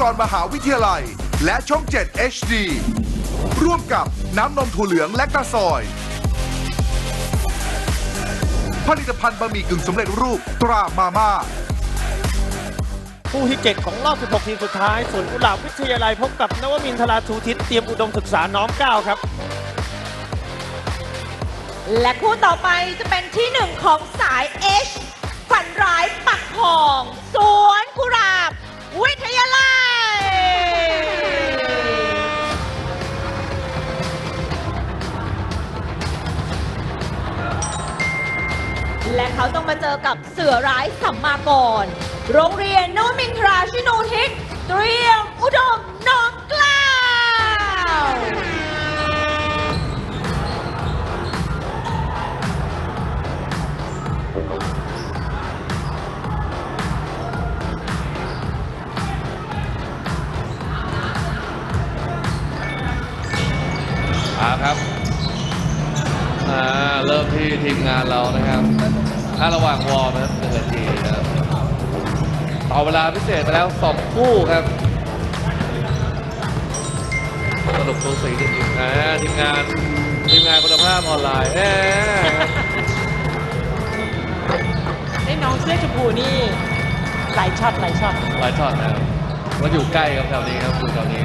กรมหาวิทยาลัย และช่อง 7 HD ร่วมกับน้ำนมถั่วเหลืองและกระสอย ผลิตภัณฑ์บะหมี่กึ่งสำเร็จรูปตรามาม่าคู่ที่ 7 ของรอบ 16 ทีมสุดท้ายสวนกุหลาบวิทยาลัยพบกับนวมินทราทูทิศเตรียมอุดมศึกษาน้อมเกล้าครับ และคู่ต่อไปจะเป็นที่หนึ่งของสาย H ฝันร้ายปักทอง มาเจอกับเสือร้ายสัมมากร โรงเรียนนวมินทราชินูทิศเตรียมอุดมน้อมเกล้ามาครับ อ่า เริ่มที่ทีมงานเรานะครับ ถ้าระหว่างวอร์มนะครับหนึ่งนาทีนะครับต่อเวลาพิเศษไปแล้วสองคู่ครับสนุกสูสีจริงๆอ่าทีมงานทีมงานคุณภาพออนไลน์เอ๊ะไอ้น้องเสื้อชมพูนี่หลายช็อตหลายช็อตหลายช็อตนะครับก็อยู่ใกล้ครับแถวนี้ครับอยู่แถวนี้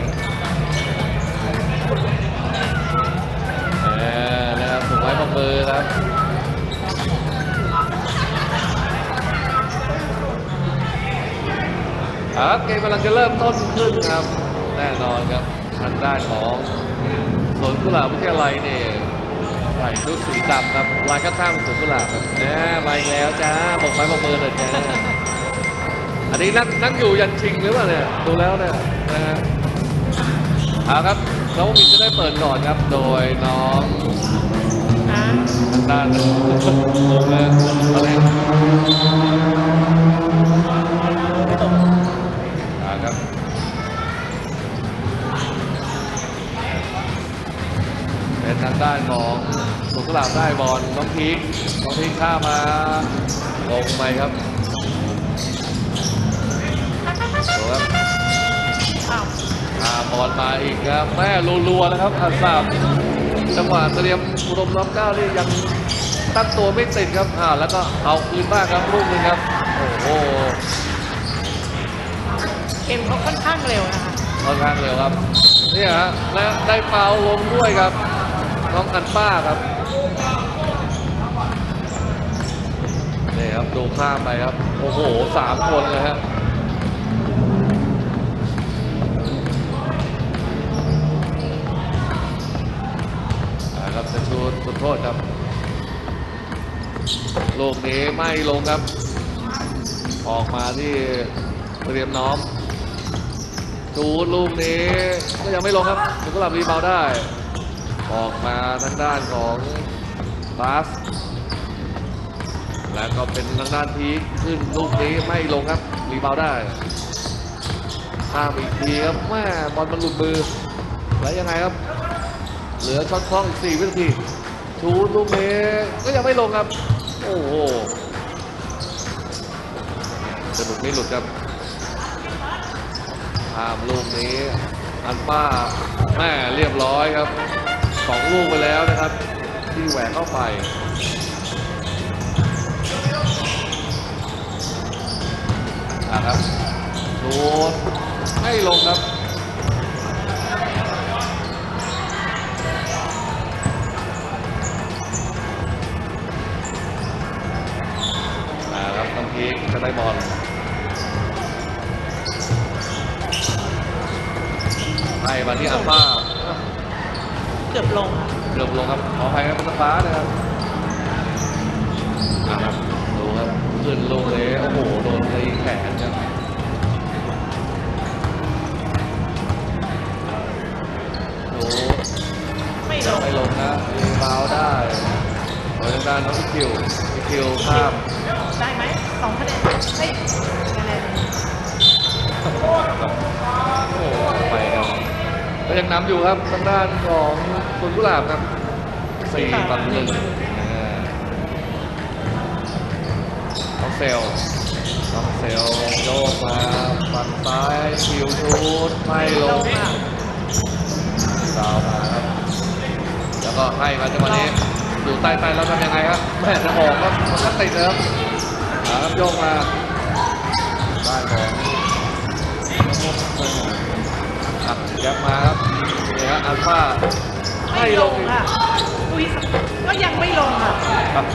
เออนะครับถูกไม้ปมือครับ ครับเกมกำลังจะเริ่มต้นขึ้นครับ แน่นอนครับทางด้านของสวนกุหลาบวิทยาลัยเนี่ยใส่ชุดสีดำครับลายข้างๆสวนกุหลาบครับแหมมาอีกแล้วจ้าบอกไม้บอกมือเลยจ้าอันนี้นั่งนั่งอยู่ยันชิงหรือเปล่าเนี่ยดูแล้วเนี่ยนะฮะเอาครับน้องมินจะได้เปิดก่อนครับ โดยน้องทางด้านโอ้โหอ ทางด้านของสุขลาบได้บอลน้องพีคน้องพีคข้ามมาลงไปครับดูครับอ่าบอลมาอีกครับแม่รัวๆแล้วครับอันสามจังหวะเตรียมอุดมน้องก้าวนี่ยังตั้งตัวไม่ติดครับอ่าแล้วก็เอาคืนบ้างครับลูกหนึงครับ โอ้โหเกมเขาค่อนข้างเร็วนะคะค่อนข้างเร็วครับเนี่ยฮะและได้ฟาวล์ลงด้วยครับ น้องอันป้าครับนี่ครับดูข้ามไปครับ โอ้โหสามคนเลยฮะอ่าครับจะชูสุดโทษครับลูกนี้ไม่ลงครับ ออกมาที่เตรียมน้อมดูดลูกนี้ก็ยังไม่ลงครับถึงก็หลับรีบาวได้ ออกมาทางด้านของบาสแล้วก็เป็นทางด้านพีคขึ้นลูกนี้ไม่ลงครับรีบาวได้ข้ามอีกทีครับแม่บอลมันหลุดมือแล้วยังไงครับ เหลือช็อตคล้องอีก4วินาทีชูลูกนี้ก็ยังไม่ลงครับ โอ้โหจะหลุดไม่หลุดครับข้ามลูกนี้ อันป้าแม่เรียบร้อยครับ สองลูกไปแล้วนะครับ ที่แหวกเข้าไปอะครับโดนไม่ลงครับอ่าครับต้องพีกจะได้บอลให้มาที่อัลฟา เกือบลงอะเกือบลงครับขออภัยครับเป็นฟ้านะครับอะครับดูครับขึ้นลงเลยโอ้โหโดนตีแขนครับดูไม่ลงไม่ลงนะรีบาวด์ได้ขอทางด้านน้องคิวพี่คิวข้ามได้ไหมสองคะแนนเฮ้ยคะแนนโอ้โหไปครับ ก็ยังนำอยู่ครับทางด้านของสุนกุหลาบครับสี่ต่อหนึ่งอ่าน้องเซลน้องเซลโยกมาปฝั่งซ้ายคิวชูดไม่ลงดาวมาครับ แล้วก็ให้มาจังหวะนี้อยู่ใต้ใต้แล้วทำยังไงครับแม่จะออกครับมันก็ติดนะครับหาครับโยกมาได้ของ อัดแก๊ปมาครับนี่ฮะอัลฟาไม่ลงค่ะอุ้ยก็ยังไม่ลงค่ะครับ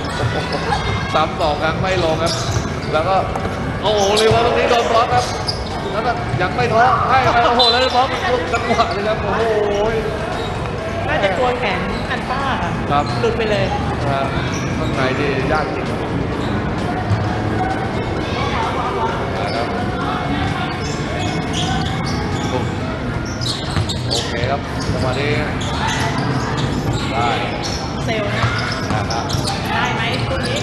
ซ้ำสองครั้งไม่ลงครับ แล้วก็โอ้โหเลยว่าตรงนี้โดนบล็อกครับแล้วก็ยังไม่ท้อให้ไปโอ้โหแล้วบล็อกทุกจังหวะเลยครับโอ้โหน่าจะกลัวแขนอันป้าค่ะครับหลุดไปเลยครับข้างในที่ยากจริงครับนะครับ ครับจังหวะนี้ได้เซลล์นะนะครับได้ไหมตัวนี้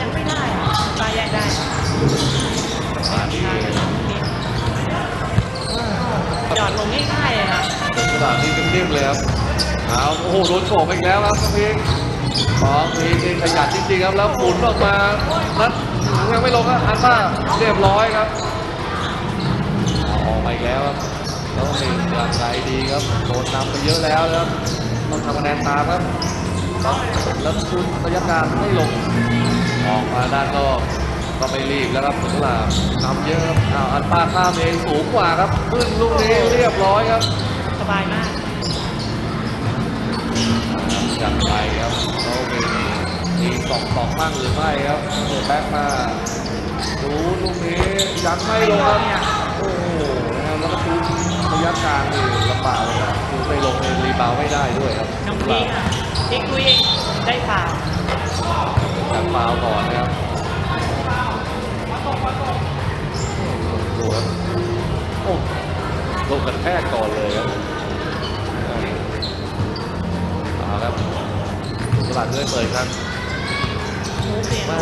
ยังไม่ได้อะตาแยกได้มาที่ได้ค่ะหยอดลงง่ายๆเลยค่ะกระดาษนี่เข้มๆเลยครับเอาโอ้โหโดนโฉบอีกแล้วครับน้องพิงสองพิงนี่ขยันจริงๆครับแล้วหมุนออกมานัดยังไม่ลงครับอันต้าเรียบร้อยครับเอาออกมาอีกแล้วครับ แล้วพิงอย่างไรดีครับโดนนำไปเยอะแล้วครับต้องทำคะแนนตามครับแล้วแล้วคุณระยะการไม่ลงออกมาด้านนอกก็ไม่รีบแล้วครับถึงหลามนำเยอะครับอ้าวอันป้าข้ามเองสูงกว่าครับขึ้นลูกนี้เรียบร้อยครับ สบายมากจัดไปครับเขาเป็นมีสองสองบ้างหรือไม่ครับเปิดแบ็กมาดูลูกนี้ยังไม่ลงครับโอ้ ยะกลางนี่ลำบากเลยครับคือไปลงในรีบาวด์ไม่ได้ด้วยครับน้องพีคค่ะพีคคุยได้ฝ่าวจากฟาวล์ก่อนนะครับดูครับโอ้ลงกันแทกก่อนเลยครับเอาครับตลาดด้วยเปิดครับมูฟเองมา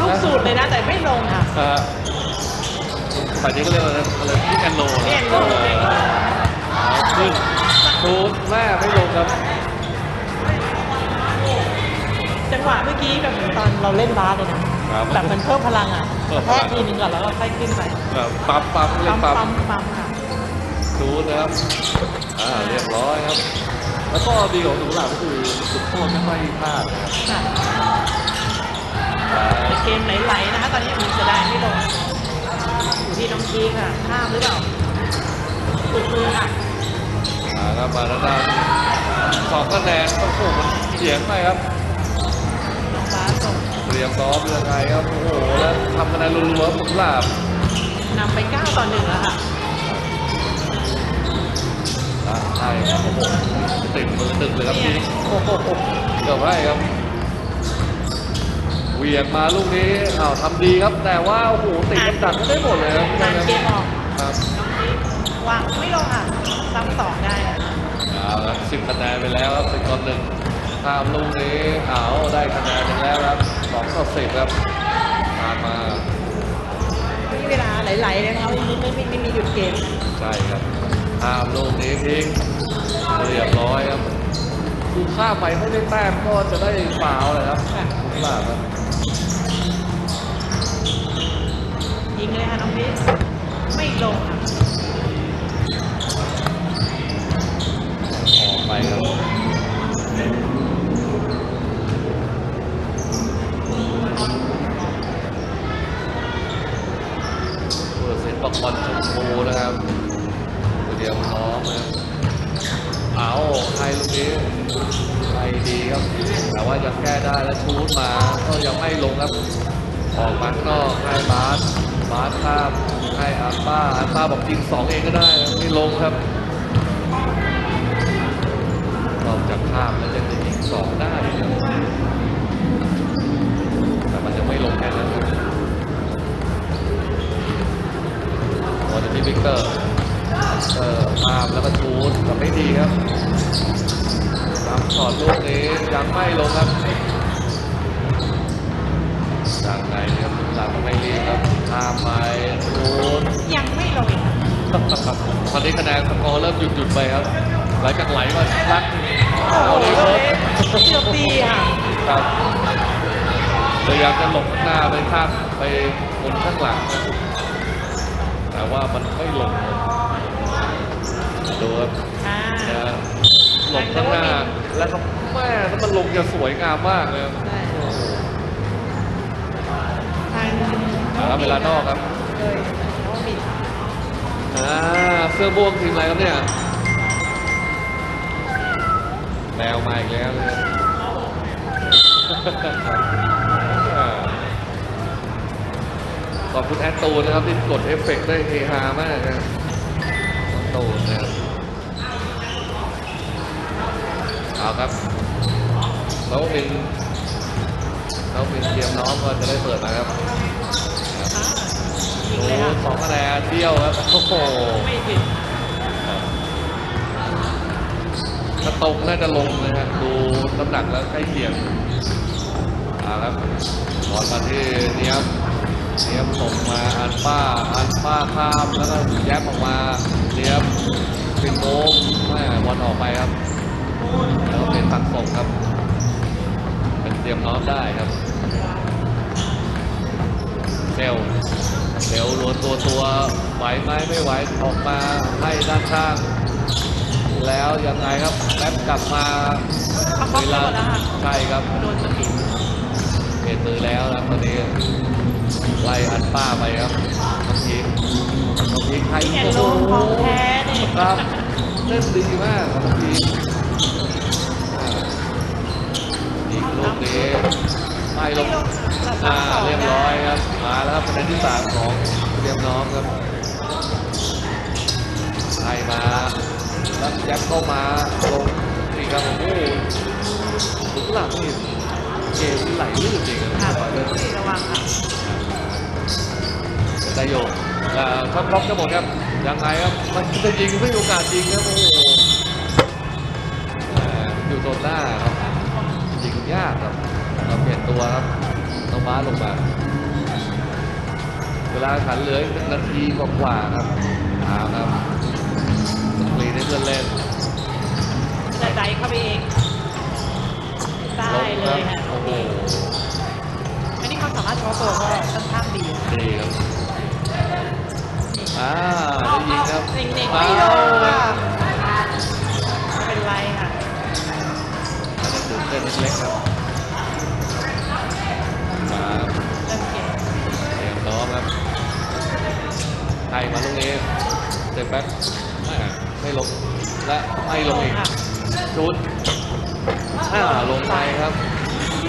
ลูกสูตรเลยนะแต่ไม่ลงค่ะฮะ สายนี้ก็เรียกว่าอะไรพี่แอนโลเรียกลงเรียกลงขึ้นชูดแม่ไม่ลงครับ จังหวะเมื่อกี้แบบเหมือนตอนเราเล่นบาสเลยนะครับ แบบมันเพิ่มพลังอะเพิ่มพแทลักงทีนึงก่อนแล้วก็ค่อยขึ้นไปแบบปั๊มปั๊มเล่ปั๊นมปั๊มปั๊มปั๊มค่ะชูดนะครับ อ่า เรียบร้อยครับ แล้วก็ดีของหนูหลาก็คือสุดโทษไม่ค่อยพลาดนะครับค่ะอ่าแต่เกมไหลๆนะคะตอนนี้มีเสียดายไม่ลง อยู่ที่น้องพีคค่ะข้ามหรือเปล่าตุดมือค่ะอ่าครับมาแล้วด้านสองคะแนนโอ้โหมันเฉียงไปครับน้องบาสส่งเตรียมซ้อมยังไงครับโอ้โหแล้วทำคะแนนรัวๆผมหลาบนำไป9ต่อหนึ่งแล้วค่ะอ่าใช่ครับโอ้โหติดมือตึกเลยครับพี่โอ้โหเกือบให้ครับ เหวียงมาลูกนี้อ้าวทำดีครับ แต่ว่าโอ้โหติดกำจัดไม่ได้หมดเลยครับนานเกมออกครับน้องพีควางไม่ลงค่ะซ้ำสองได้เอาละสิบคะแนนไปแล้วครับสิบต่อหนึ่งข้ามลูกนี้เอาได้คะแนนหนึ่งแล้วครับสองต่อสิบครับตามมามีเวลาไหลๆเลยนะคะไม่ไม่ไม่ไม่มีหยุดเกมใช่ครับข้ามลูกนี้ทิ้งเรียบร้อยครับดูข้ามไปไม่ได้แต้มก็จะได้ฟาวล์เลยครับค่ะ คุณลาบครับ ยิงเลยค่ะน้องพีไม่ลงออกไปครับเปิดเซ็ตประคอนชมพูนะครับเตรียมพร้อมนะเอาไทยลูกนี้ไทยดีครับ แต่ว่ายังแก้ได้และชูดมา ก็ยังไม่ลงครับ ออกมาข้างนอกให้บาส บาสข้ามให้อาร์ป้าอาร์ป้าบอกยิงสองเองก็ได้ไม่ลงครับนอกจากข้ามแล้วยังจะยิงสองได้ครับแต่มันจะไม่ลงแค่นั้นครับบอลจะที่วิกเตอร์เออข้ามแล้วก็ชูดแต่ไม่ดีครับตามช็อตลูกนี้ยังไม่ลงครับจากไหนครับหลังไม่รีบครับข้ามไปชูด ยังไม่ลงอีกค่ะ ตอนนี้คะแนนสกอร์เริ่มหยุดหยุดๆไปครับไหลจากไหลมาลัก โอ้โหเลยครับเกือบตีค่ะครับพยายามจะหลบข้างหน้าไปข้ามไปบนข้างหลังนะแต่ว่ามันไม่หลงดูครับอ่านะหลบข้างหน้าแล้วก็แม่แล้วมันลงจะสวยงามมากเลยครับใช่ทางเอาครับเวลานอกครับเลยน้องบินอ่าเสื้อม่วงทีมอะไรครับเนี่ย แมวมาอีกแล้วเลยอ่าขอบคุณแอดตูนนะครับที่กดเอฟเฟกต์ได้เฮฮามากนะครับแอดตูนนะครับเอาครับแล้วเป็นแล้วเป็นเตรียมน้องก็จะได้เปิดมาครับยิงโอ้เลยค่ะสองคะแนนเดียวครับโอ้โห ตรงน่าจะลงนะฮะดูน้ำหนักแล้วใกล้เคียงอาครับบอลมาที่เนียบเนียบส่งมาอันป้าอันป้าข้ามแล้วก็แยบออกมาเนียบเป็นโมแม่บอลออกไปครับแล้วเป็นตัดส่งครับ เป็นเตรียมน้อมได้ครับเซลเซลล้วนตัวตัวไหวไหมไม่ไหวออกมาให้ด้านข้าง แล้วยังไงครับแป๊บกลับมาเขาบล็อกเวไปลาหมดแล้วค่ะใช่ครับโดนสปีดเปลี่ยนมือแล้วนะตอนนี้ไล่อันป้าไปครับน้องพีคน้องพีคไทยแอนโอ้โลโหของแท้นี่ครับเล่นดีมากครับน้องพีคอ่าอีกลูกนี้ไม่ลงอ่าเรียบร้อยครับมาแล้วครับคะแนนที่สามของเตรียมน้องครับ แล้วแจ็คเข้ามาลงนี่ครับโอ้โหถึงหลังนี่เกมไหลลื่นจริงคค่ะรับระวังค่ะได้โยกอ่าครับบล็อกจะหมดครับยังไงครับมันจะยิงไม่มีโอกาสยิงครับโอ้โหอ่าอยู่โซนหน้าครับยิงยากครับเราเปลี่ยนตัวครับน้องบ้าสลงมาเวลาขันเหลืออีกหนึ่งนาทีกว่าๆครับเอาครับ สกรีนให้เพื่อนเล่นจะใจเข้าไปเองได้งเลครัยบค่ะโอ้โหอันนี้ความสามารถเฉพาะตัวก็ค่อนข้างดีนะดีครับอ่าได้ยิงครับเน่งๆไม่โดนค่ะไม่เป็นไรค่ะอาจจะตื่นเต้นเล็กๆครับมาเริ่มเกมเตรียมน้องครับให้มาลูกนี้เต็มแบ็ค ไม่ไม่ลงและไม่ลงอีกค่ะชุดอ่าลงไปครับ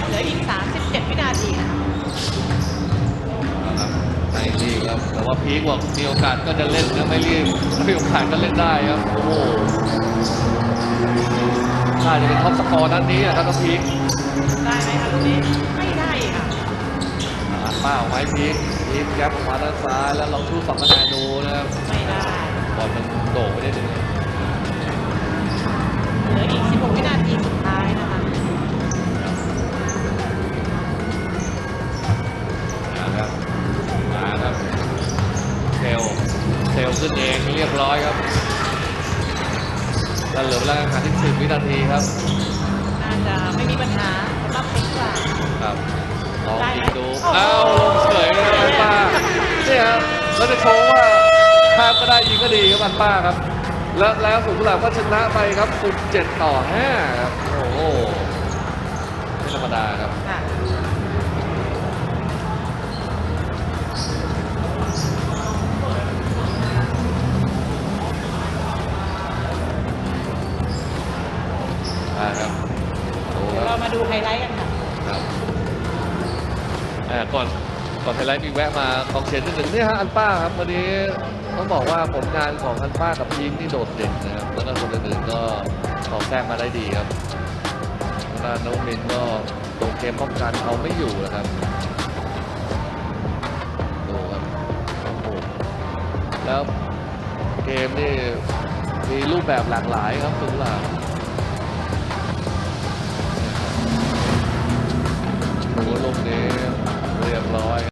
เหลืออีก 37 วินาทีค่ะเอาครับในนี่ครับ แต่ว่าพีคบอกมีโอกาสก็จะเล่นนะไม่รีบถ้ามีโอกาสก็เล่นได้ครับ โอ้โหน่าจะเป็นท็อปสกอร์นัดนี้นะครับน้องพีคได้ไหมคะลูกนี้ไม่ได้ค่ะอ่าป้าออกไม้พีคพีคแก๊ปออกมาด้านซ้ายแล้วลองชูสองคะแนนดูนะครับ ไม่ได้บอลมัน โด่งไปได้ถึงเหลืออีก 16 วินาทีสุดท้ายนะคะนะครับมาครับเซลลเซลลขึ้นเองเรียบร้อยครับแล้วเหลือเวลาแข่งขันที่10วินาทีครับ ด้ยิงก็ดีครับอันป้าครับ แล้วแล้วสุขุมหลาบก็ชนะไปครับ 17 ต่อ 5 ครับ โอ้โหไม่ธรรมดาครับค่ะอ่าครับโอ้คเดี๋ยวรัเราบมาดูไฮไลท์กันค่ะ ครับอ่าก่อนก่อนไฮไลท์มีแวะมากองเชียร์นิดหนึ่งเนี่ยฮะอันป้าครับวันนี้ ต้องบอกว่าผลงานของอันป้ากับทีมนี่โดดเด่นนะครับแล้วก็คนอื่นๆก็ตอบแต้มมาได้ดีครับทางด้านน้องมินก็ตัวเกมป้องกันเอาไม่อยู่นะครับดูครับโอ้โหแล้วเกมนี่มีรูปแบบหลากหลายครับสุลาบดูลูกนี้เรียบร้อย